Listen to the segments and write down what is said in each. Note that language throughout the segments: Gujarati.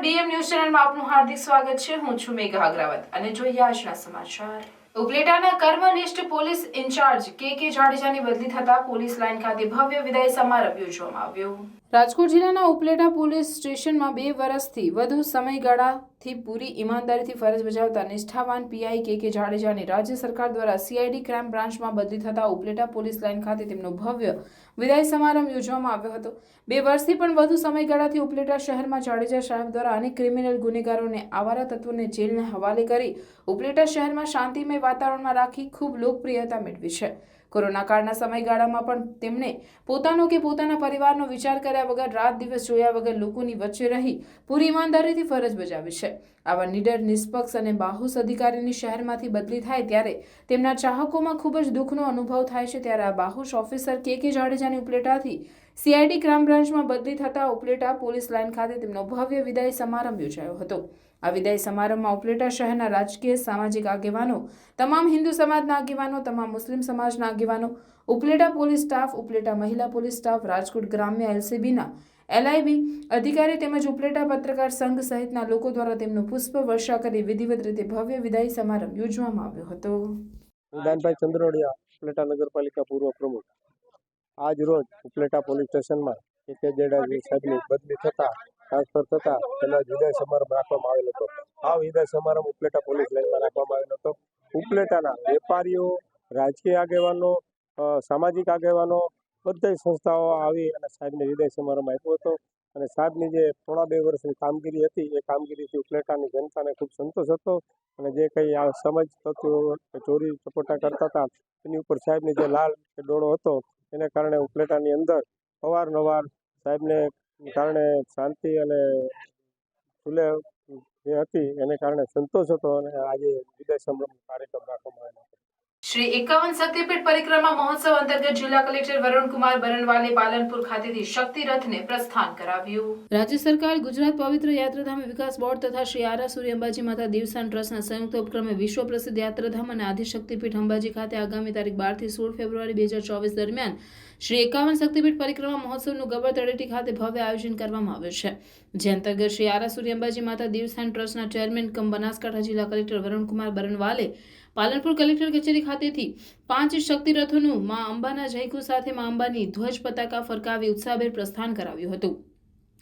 ડીએમ ન્યૂઝ ચેનલમાં આપનું હાર્દિક સ્વાગત છે. હું છું મેઘા અગ્રવત અને જોઈએ આજના સમાચાર. ઉપલેટાના કર્મનિષ્ઠ પોલીસ ઇન્ચાર્જ કે કે જાડેજાની બદલી થતા પોલીસ લાઇન ખાતે ભવ્ય વિદાય સમારંભ યોજવામાં આવ્યો. રાજકોટ જિલ્લાના ઉપલેટા પોલીસ સ્ટેશનમાં બે વર્ષથી વધુ સમયગાળાથી પૂરી ઈમાનદારીથી ફરજ બજાવતા નિષ્ઠાવાન પીઆઈ કે કે જાડેજાને રાજ્ય સરકાર દ્વારા સીઆઈડી ક્રાઇમ બ્રાન્ચમાં બદલી થતા ઉપલેટા પોલીસ લાઇન ખાતે તેમનો ભવ્ય વિદાય સમારંભ યોજવામાં આવ્યો હતો. બે વર્ષથી પણ વધુ સમયગાળાથી ઉપલેટા શહેરમાં જાડેજા સાહેબ દ્વારા અનેક ક્રિમિનલ ગુનેગારોને આવારા તત્વોને જેલને હવાલે કરી ઉપલેટા શહેરમાં શાંતિમય વાતાવરણમાં રાખી ખૂબ લોકપ્રિયતા મેળવી છે. કોરોના કાળના સમયગાળામાં પણ તેમણે પોતાનો કે પોતાના પરિવારનો વિચાર કર્યા વગર રાત દિવસ જોયા વગર લોકોની વચ્ચે રહી પૂરી ઈમાનદારીથી ફરજ બજાવી છે. આવા નિડર, નિષ્પક્ષ અને બાહુસ અધિકારીની શહેરમાંથી બદલી થાય ત્યારે તેમના ચાહકોમાં ખૂબ જ દુઃખનો અનુભવ થાય છે ત્યારે આ બાહુશ ઓફિસર કે કે જાડેજાની ઉપલેટાથી સીઆઈડી ક્રાઇમ બ્રાન્ચમાં બદલી થતા ઉપલેટા પોલીસ લાઇન ખાતે તેમનો ભવ્ય વિદાય સમારંભ યોજાયો હતો. આ વિદાય સમારંભમાં ઉપલેટા શહેરના રાજકીય, સામાજિક આગેવાનો, તમામ હિન્દુ સમાજના આગેવાનો, તમામ મુસ્લિમ સમાજના આગેવાનો, ઉપલેટા પોલીસ સ્ટાફ, ઉપલેટા મહિલા પોલીસ સ્ટાફ, રાજકોટ ગ્રામ્ય એલસીબીના એલઆઈબી અધિકારી તેમજ ઉપલેટા પત્રકાર સંઘ સહિતના લોકો દ્વારા તેમનું પુષ્પ વર્ષા કરી વિધિવત રીતે ભવ્ય વિદાય સમારંભ યોજવામાં આવ્યો હતો. દાનભાઈ ચંદ્રોડિયા, ઉપલેટા નગરપાલિકા પૂર્વ પ્રમુખ. આજ રોજ ઉપલેટા પોલીસ સ્ટેશનમાં કે કે સાહેબની બદલી થતા ટ્રાન્સફર થતા તેના વિદાય સમારંભ રાખવામાં આવેલ હતો. આ વિદાય સમારંભ ઉપલેટા પોલીસ લાઇનમાં રાખવામાં આવેલો હતો. ઉપલેટાના વેપારીઓ, રાજકીય આગેવાનો સામાજિક આગેવાનો બધી સંસ્થાઓ આવી અને સાહેબને વિદાય સમારંભ આપ્યો હતો. અને સાહેબની જે પોણા બે વર્ષની કામગીરી હતી, એ કામગીરીથી ઉપલેટાની જનતાને ખૂબ સંતોષ હતો. અને જે કંઈ આ સમજ તત્વો ચોરી ચપોટા કરતા હતા, એની ઉપર સાહેબની જે લાલ ડોળો હતો, એને કારણે ઉપલેટાની અંદર અવારનવાર સાહેબને કારણે શાંતિ અને ખુલે જે હતી. એને કારણે સંતોષ હતો અને આજે વિદાય સમારંભ કાર્યક્રમ રાખવામાં આવ્યો શ્રી એકાવન શક્તિપીઠ પરિક્રમા મહોત્સવ અંતર્ગત જિલ્લા કલેક્ટર વરુણકુમાર બરણવાલે પાલનપુર ખાતેથી શક્તિ રથને પ્રસ્થાન કરાવ્યું. રાજ્ય સરકાર ગુજરાત પવિત્ર યાત્રાધામ વિકાસ બોર્ડ તથા શ્રી આરા સૂર્ય અંબાજી માતા દેવસ્થાન ટ્રસ્ટના સંયુક્ત ઉપક્રમે વિશ્વ પ્રસિદ્ધ યાત્રાધામ અને આદિશક્તિપીઠ અંબાજી ખાતે આગામી તારીખ બારથી સોળ ફેબ્રુઆરી બે હજાર ચોવીસ દરમિયાન શ્રી એકાવન શક્તિપીઠ પરિક્રમા મહોત્સવનું ગબર તળેટી ખાતે ભવ્ય આયોજન કરવામાં આવ્યું છે. જે અંતર્ગત શ્રી આરાસુરી અંબાજી માતા દેવસ્થાન ટ્રસ્ટના ચેરમેન કમ બનાસકાંઠા જિલ્લા કલેક્ટર વરુણકુમાર બરનવાલે પાલનપુર કલેક્ટર કચેરી ખાતેથી પાંચ શક્તિ રથોનું મા અંબાના જયકુ સાથે મા અંબાની ધ્વજ પતાકા ફરકાવી ઉત્સાહભેર પ્રસ્થાન કરાવ્યું હતું.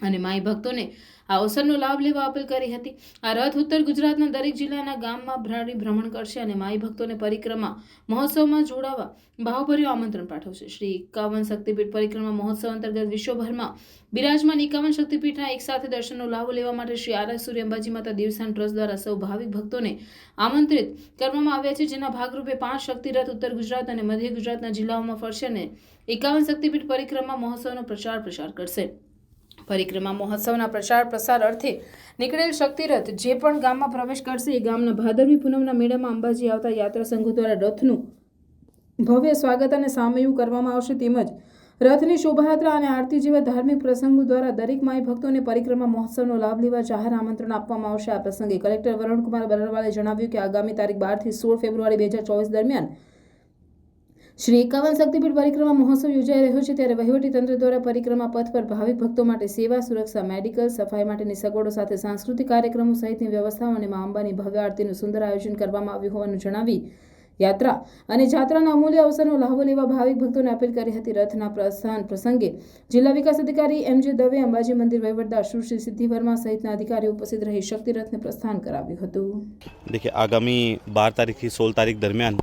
અને માઈ ભક્તોને આ અવસરનો લાભ લેવા અપીલ કરી હતી. આ રથ ઉત્તર ગુજરાતના દરેક જિલ્લાના ગામમાં ભરાડી ભ્રમણ કરશે અને માઈ ભક્તોને પરિક્રમા મહોત્સવમાં જોડાવા ભાવભર્યું આમંત્રણ પાઠવશે. શ્રી એકાવન શક્તિપીઠ પરિક્રમા મહોત્સવ અંતર્ગત વિશ્વભરમાં બિરાજમાન એકાવન શક્તિપીઠના એક સાથે દર્શનનો લાભ લેવા માટે શ્રી આરાસુરી અંબાજી માતા દેવસ્થાન ટ્રસ્ટ દ્વારા સૌ ભાવિક ભક્તોને આમંત્રિત કરવામાં આવ્યા છે, જેના ભાગરૂપે પાંચ શક્તિ રથ ઉત્તર ગુજરાત અને મધ્ય ગુજરાતના જિલ્લાઓમાં ફરશે અને એકાવન શક્તિપીઠ પરિક્રમા મહોત્સવનો પ્રચાર પ્રસાર કરશે. પરિક્રમા મહોત્સવના પ્રચાર પ્રસાર અર્થે નીકળેલ શક્તિરથ જે પણ ગામમાં પ્રવેશ કરશે, એ ગામના ભાદરવી પૂનમના મેળામાં અંબાજી આવતા યાત્રા સંઘો દ્વારા રથનું ભવ્ય સ્વાગત અને સામયું કરવામાં આવશે. તેમજ રથની શોભાયાત્રા અને આરતી જેવા ધાર્મિક પ્રસંગો દ્વારા દરેક માઈ ભક્તોને પરિક્રમા મહોત્સવનો લાભ લેવા જાહેર આમંત્રણ આપવામાં આવશે. આ પ્રસંગે કલેક્ટર વરુણકુમાર બરવાલે જણાવ્યું કે આગામી તારીખ બારથી સોળ ફેબ્રુઆરી બે હજાર ચોવીસ દરમિયાન શ્રી એકાવન શક્તિપીઠ પરિક્રમા મહોત્સવ યોજાઈ રહ્યો છે ત્યારે વહીવટીતંત્ર દ્વારા પરિક્રમા પથ પર ભાવિક ભક્તો માટે સેવા, સુરક્ષા, મેડિકલ, સફાઈ માટેની સગવડો સાથે સાંસ્કૃતિક કાર્યક્રમો સહિતની વ્યવસ્થાઓ અને મા અંબાની ભવ્ય આરતીનું સુંદર આયોજન કરવામાં આવ્યું હોવાનું જણાવી યાત્રા અને જાત્રાના અમૂલ્ય અવસરનો લાહવો લેવા ભાવિક ભક્તોને અપીલ કરી હતી રથના પ્રસ્થાન પ્રસંગે. જિલ્લા વિકાસ અધિકારી એમ જે દવે, અંબાજી મંદિર વહીવટદાર સુશ્રી સિદ્ધિ વર્મા સહિતના અધિકારીઓ ઉપસ્થિત રહી શક્તિરથને પ્રસ્થાન કરાવ્યું હતું. દેખે આગામી બાર તારીખથી સોળ તારીખ દરમિયાન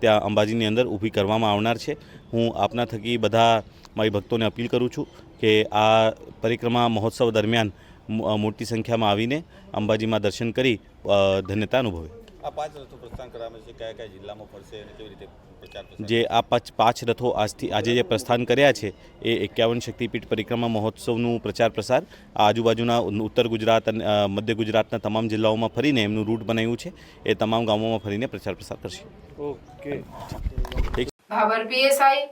ત્યાં અંબાજીની અંદર ઊભી કરવામાં આવનાર છે. હું આપના થકી બધા મારી ભક્તોને અપીલ કરું છું કે આ પરિક્રમા મહોત્સવ દરમિયાન મોટી સંખ્યામાં આવીને અંબાજીમાં દર્શન કરી ધન્યતા અનુભવે. આ પાંચ રથો પ્રસ્થાન કરવામાં છે કયા કયા જિલ્લામાં ફરશે અને કેવી રીતે જે આ પાંચ પાંચ રથો આજથી આજે જે પ્રસ્થાન કર્યા છે એ એકાવન શક્તિપીઠ પરિક્રમા મહોત્સવનું પ્રચાર પ્રસાર આ આજુબાજુના ઉત્તર ગુજરાત અને મધ્ય ગુજરાતના તમામ જિલ્લાઓમાં ફરીને એમનું રૂટ બનાવ્યું છે એ તમામ ગામોમાં ફરીને પ્રચાર પ્રસાર કરશે. ભાભર પીએસઆઈ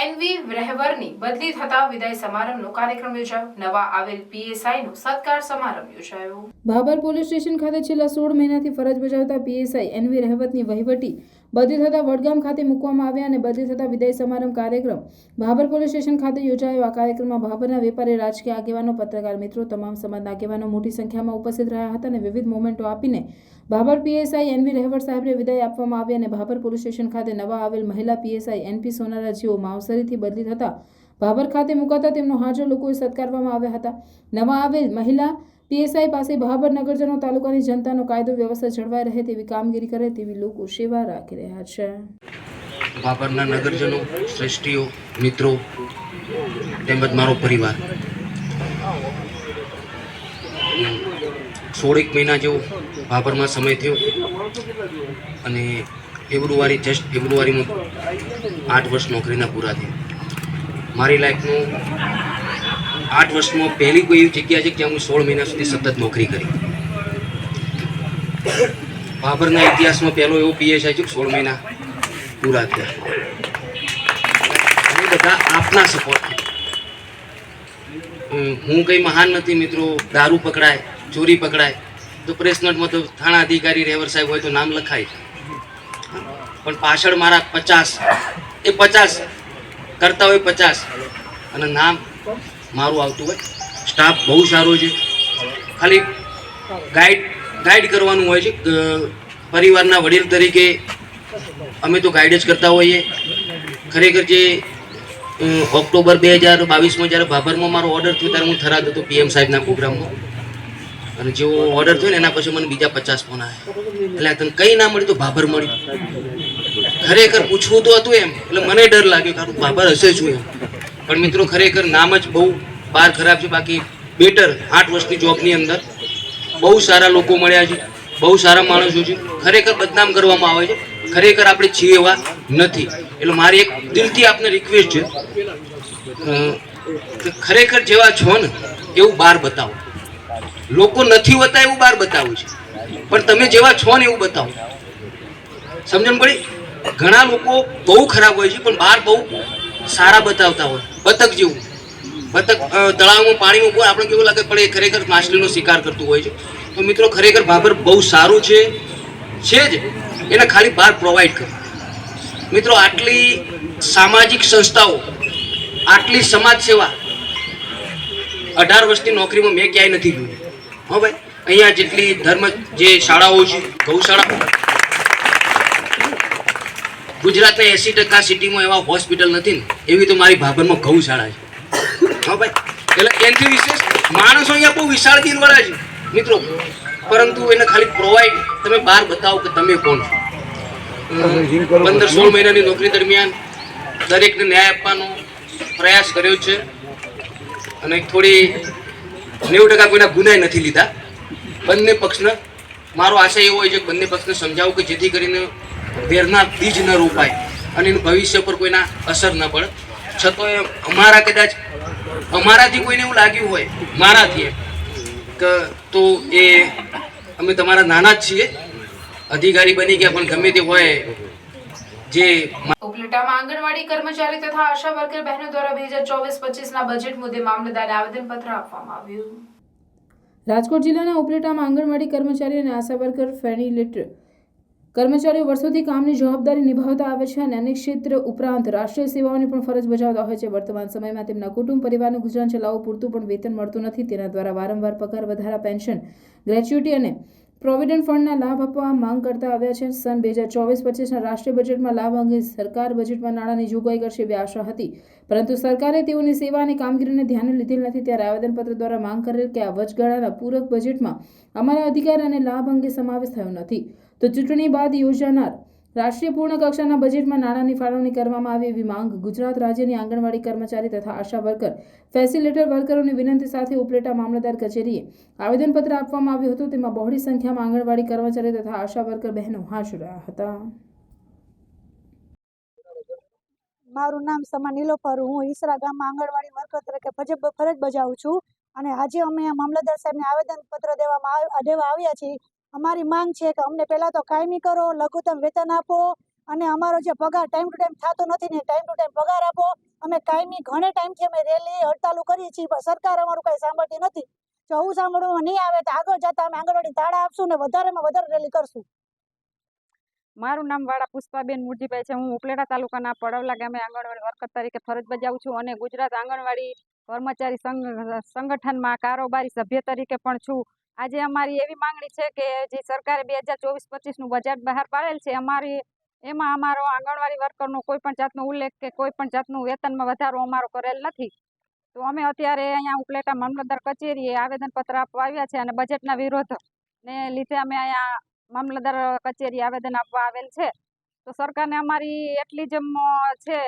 એનવી રહેવરની બદલી થતા વિદાય સમારંભનો કાર્યક્રમ યોજાયો. નવા આવેલ પીએસઆઈ નો સત્કાર સમારંભ યોજાયો. બાબર પોલીસ સ્ટેશન ખાતે છેલ્લા સોળ મહિનાથી ફરજ બજાવતા પીએસઆઈ એનવી રહેવતની વહીવટી બદલી થતા વડગામ ખાતે મૂકવામાં આવ્યા અને બદલી થતા વિદાય સમારંભ કાર્યક્રમ ભાભર પોલીસ સ્ટેશન ખાતે યોજાયો. આ કાર્યક્રમમાં ભાભરના વેપારી, રાજકીય આગેવાનો, પત્રકાર મિત્રો, તમામ સમાજના આગેવાનો મોટી સંખ્યામાં ઉપસ્થિત રહ્યા હતા અને વિવિધ મોમેન્ટો આપીને ભાભર પીએસઆઈ એનવી રહેવર સાહેબને વિદાય આપવામાં આવી અને ભાભર પોલીસ સ્ટેશન ખાતે નવા આવેલ મહિલા પીએસઆઈ એનપી સોનારા જેઓ માવસરીથી બદલી થતા ભાભર ખાતે મુકાતા તેમનો હાજર લોકોએ સત્કારવામાં આવ્યા હતા. નવા આવેલ મહિલા પીએસઆઈ પાસે ભાભર નગરજનો તાલુકાની જનતાનો કાયદો વ્યવસ્થા જળવાઈ રહે તેવી કામગીરી કરે તેવી લોકો સેવા રાખી રહ્યા છે. બાબરના નગરજનો, શ્રેષ્ઠીઓ, મિત્રો તેમજ મારો પરિવાર. સોળેક મહિના જેવો બાબરમાં સમય થયો અને ફેબ્રુઆરી, જસ્ટ ફેબ્રુઆરીમાં આઠ વર્ષ નોકરીના પૂરા થયા. મારી લાઈફનું આઠ વર્ષમાં પહેલી કોઈ એવી જગ્યા છે કે હું સોળ મહિના સુધી સતત નોકરી કરી. બાબરના ઇતિહાસમાં પહેલો એવો પીએસઆઈ છે સોળ મહિના પૂરા થયા. અને બધા આપના સપોર્ટ હું કંઈ મહાન નથી મિત્રો, દારૂ પકડાય, ચોરી પકડાય, તો પ્રેસ નોટમાં તો થાણા અધિકારી રેવર સાહેબ હોય તો નામ લખાય. પણ પાછળ મારા પચાસ, એ પચાસ, કરતા હોય પચાસ, અને નામ મારું આવતું હોય. સ્ટાફ બહુ સારો છે. ખાલી ગાઈડ ગાઈડ કરવાનું હોય છે. પરિવારના વડીલ તરીકે અમે તો ગાઈડ જ કરતા હોઈએ. ખરેખર જે ઓક્ટોબર બે હજાર બાવીસમાં જ્યારે ભાભરમાં મારો ઓર્ડર થયો ત્યારે હું થરાદ હતો પીએમ સાહેબના પ્રોગ્રામમાં. અને જેવો ઓર્ડર થયો ને એના પછી મને બીજા પચાસ ફોન આવ્યા એટલે તને કંઈ ના મળ્યું તો ભાભર મળ્યું. ખરેખર પૂછવું તો હતું એમ, એટલે મને ડર લાગ્યો કે ભાભર હશે છું એમ. પણ મિત્રો ખરેખર નામ જ બહુ બાર ખરાબ છે. બાકી બેટર આઠ વર્ષની જોબની અંદર બહુ સારા લોકો મળ્યા છે. બહુ સારા માણસો છે. ખરેખર બદનામ કરવામાં આવે છે. ખરેખર આપણે છીએ એવા નથી. એટલે મારી એક દિલથી આપને રિક્વેસ્ટ છે. ખરેખર જેવા છો ને, એવું બહાર બતાવો. લોકો નથી હોતા એવું બહાર બતાવું છે. પણ તમે જેવા છો ને એવું બતાવો. સમજણ પડી? ઘણા લોકો બહુ ખરાબ હોય છે, પણ બહાર બહુ સારા બતાવતા હોય. બતક જેવું. બતક તળાવમાં પાણીમાં ઉપર આપણે કેવું લાગે પણ એ ખરેખર માછલીનો શિકાર કરતું હોય છે. તો મિત્રો, ખરેખર ભાભર બહુ સારું છે. છે જ. એને ખાલી બહાર પ્રોવાઈડ કરો. મિત્રો, આટલી સામાજિક સંસ્થાઓ, આટલી સમાજ સેવા, અઢાર વર્ષની નોકરીમાં મેં ક્યાંય નથી જોયું હો ભાઈ, અહીંયા જેટલી ધર્મ, જે શાળાઓ છે, ગૌશાળા ગુજરાતના એસી ટકા સિટીમાં એવા હોસ્પિટલ નથી ને, એવી તો મારી ભાભરમાં ગૌશાળા છે. હા ભાઈ, એટલે એનાથી વિશેષ માણસો અહીંયા બહુ વિશાળ દિલવાળા છે. મિત્રો, પરંતુ એને ખાલી પ્રોવાઈડ તમે બહાર બતાવો કે તમે કોણ છો? પંદર સોળ મહિનાની નોકરી દરમિયાન દરેકને ન્યાય આપવાનો પ્રયાસ કર્યો છે અને થોડી નેવું ટકા કોઈના ગુનાય નથી લીધા. બંને પક્ષને મારો આશય એવો હોય છે કે બંને પક્ષને સમજાવું કે જેથી કરીને વેરના બીજ ન રોપાય અને એનું ભવિષ્ય પર કોઈના અસર ન પડે. છતાંય અમારા કદાચ અમારાથી કોઈને એવું લાગ્યું હોય મારાથી એમ કે તો એ અમે તમારા નાના જ છીએ અધિકારી બની ગયા પણ ગમે તે હોય જે ઉપલેટામાં આંગણવાડી કર્મચારી તથા આશા વર્કર બહેનો દ્વારા બે હજાર ચોવીસ પચીસના બજેટ મુદ્દે મામલતદારને આવેદનપત્ર આપવામાં આવ્યું. રાજકોટ જિલ્લાના ઉપલેટામાં આંગણવાડી કર્મચારી અને આશા વર્કર ફેનિલેટર કર્મચારીઓ વર્ષોથી કામની જવાબદારી નિભાવતા આવે છે અને અનેક ક્ષેત્ર ઉપરાંત રાષ્ટ્રીય સેવાઓની પણ ફરજ બજાવતા હોય છે. વર્તમાન સમયમાં તેમના કુટુંબ પરિવારનું ગુજરાન ચલાવવું પૂરતું પણ વેતન મળતું નથી. તેના દ્વારા વારંવાર પગાર વધારા, પેન્શન, ગ્રેચ્યુટી અને પ્રોવિડન્ટ ફંડના લાભ આપવા માંગ કરતા આવ્યા છે. સન બે હજાર ચોવીસ પચીસના રાષ્ટ્રીય બજેટમાં લાભ અંગે સરકાર બજેટમાં નાણાંની જોગવાઈ કરશે એવી આશા હતી. પરંતુ સરકારે તેઓની સેવા અને કામગીરીને ધ્યાને લીધેલ નથી. ત્યારે આવેદનપત્ર દ્વારા માંગ કરેલ કે આ વચગાળાના પૂરક બજેટમાં અમારા અધિકાર અને લાભ અંગે સમાવેશ થયો નથી. તો ચૂંટણી બાદ યોજાનાર રાષ્ટ્રીય પૂર્ણ કક્ષાના બજેટમાં નાણાંની ફાળવણી કરવામાં આવી એવી માંગ ગુજરાત રાજ્યની આંગણવાડી કર્મચારી તથા આશા વર્કર ફેસિલિટેટર વર્કરોની વિનંતી સાથે ઉપલેટા મામલતદાર કચેરીએ આવેદનપત્ર આપવામાં આવ્યું હતું. તેમાં બહોળી સંખ્યામાં આંગણવાડી કર્મચારી તથા આશા વર્કર બહેનો હાજર રહ્યા હતા. મારું નામ સમા નીલોફર, હું ઈસરા ગામમાં આંગણવાડી વર્કર તરીકે ફરજ બજાવું છું. અને આજે અમે આ મામલતદાર સાહેબને આવેદનપત્ર દેવામાં દેવા આવ્યા છીએ. અમારી માંગ છે કે અમને પહેલાં તો કાયમી કરો, લઘુત્તમ વેતન આપો અને અમારો જે પગાર ટાઈમ ટુ ટાઈમ થતો નથી ને ટાઈમ ટુ ટાઈમ પગાર આપો. અમે કાયમી ઘણે ટાઈમથી અમે રેલી હડતાલો કરીએ છીએ, પણ સરકાર અમારું કાંઈ સાંભળતી નથી. જો આવું સાંભળવામાં નહીં આવે તો આગળ જતા અમે આંગણવાડી તાળા આપશું ને વધારેમાં વધારે રેલી કરશું. મારું નામ વાળા પુષ્પાબેન મુરજીભાઈ છે. હું ઉપલેટા તાલુકાના પડવલા ગામે આંગણવાડી વર્કર તરીકે ફરજ બજાવું છું અને ગુજરાત આંગણવાડી કર્મચારી સંગઠનમાં કારોબારી સભ્ય તરીકે પણ છું. આજે અમારી એવી માંગણી છે કે જે સરકારે બે હજાર ચોવીસ પચીસનું બજેટ બહાર પાડેલ છે, અમારી, એમાં અમારો આંગણવાડી વર્કરનો કોઈ પણ જાતનો ઉલ્લેખ કે કોઈ પણ જાતનું વેતનમાં વધારો અમારો કરેલ નથી. તો અમે અત્યારે અહીંયા ઉપલેટા મામલતદાર કચેરીએ આવેદનપત્ર આપવા આવ્યા છે અને બજેટના વિરોધ ને લીધે અમે અહીંયા મામલતદાર કચેરી આવેદન આપવા આવેલ છે. તો સરકારને અમારી એટલી જ છે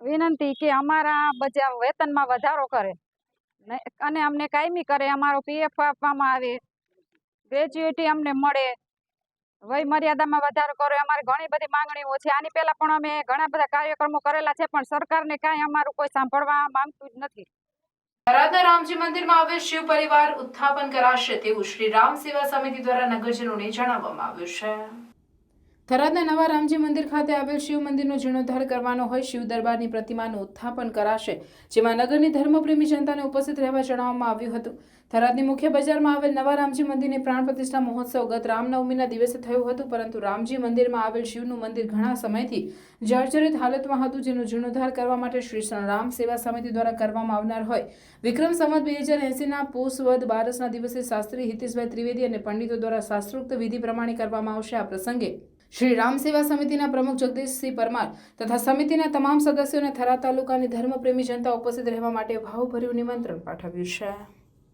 વિનંતી કે અમારા બજા વેતનમાં વધારો કરે. અને અમને કાયમી કરે, અમારો પીએફ આપવામાં આવે. ગ્રેજ્યુએટી અમને મળે. વય મર્યાદામાં વધારો કરે. અમારી ઘણી બધી માંગણીઓ છે. આની પહેલાં પણ અમે ઘણા બધા કાર્યક્રમો કરેલા છે, પણ સરકારને કાંઈ અમારું કોઈ સાંભળવા માંગતું જ નથી. રાધા રામજી મંદિરમાં આવેલ શિવ પરિવાર ઉત્થાપન કરાશે તેવું શ્રી રામ સેવા સમિતિ દ્વારા નગરજનોને જણાવવામાં આવ્યું છે. થરાદના નવા રામજી મંદિર ખાતે આવેલ શિવ મંદિરનો જીર્ણોદ્ધાર કરવાનો હોય શિવ દરબારની પ્રતિમાનું ઉત્થાપન કરાશે, જેમાં નગરની ધર્મપ્રેમી જનતાને ઉપસ્થિત રહેવા જણાવવામાં આવ્યું હતું. થરાદની મુખ્ય બજારમાં આવેલ નવા રામજી મંદિરની પ્રાણ પ્રતિષ્ઠા મહોત્સવ ગત રામનવમીના દિવસે થયું હતું, પરંતુ રામજી મંદિરમાં આવેલ શિવનું મંદિર ઘણા સમયથી જર્જરિત હાલતમાં હતું, જેનું જીર્ણોદ્ધાર કરવા માટે શ્રી રામ સેવા સમિતિ દ્વારા કરવામાં આવનાર હોય. વિક્રમ સંવત બે હજાર એંસીના પોષવદ બારસના દિવસે શાસ્ત્રી હિતેશભાઈ ત્રિવેદી અને પંડિતો દ્વારા શાસ્ત્રોક્ત વિધિ પ્રમાણે કરવામાં આવશે આ પ્રસંગે શ્રી રામ સેવા સમિતિના પ્રમુખ જગદીશસિંહ પરમાર તથા સમિતિના તમામ સદસ્યોને થરા તાલુકાની ધર્મપ્રેમી જનતા ઉપસ્થિત રહેવા માટે ભાવભર્યું નિમંત્રણ પાઠવ્યું છે.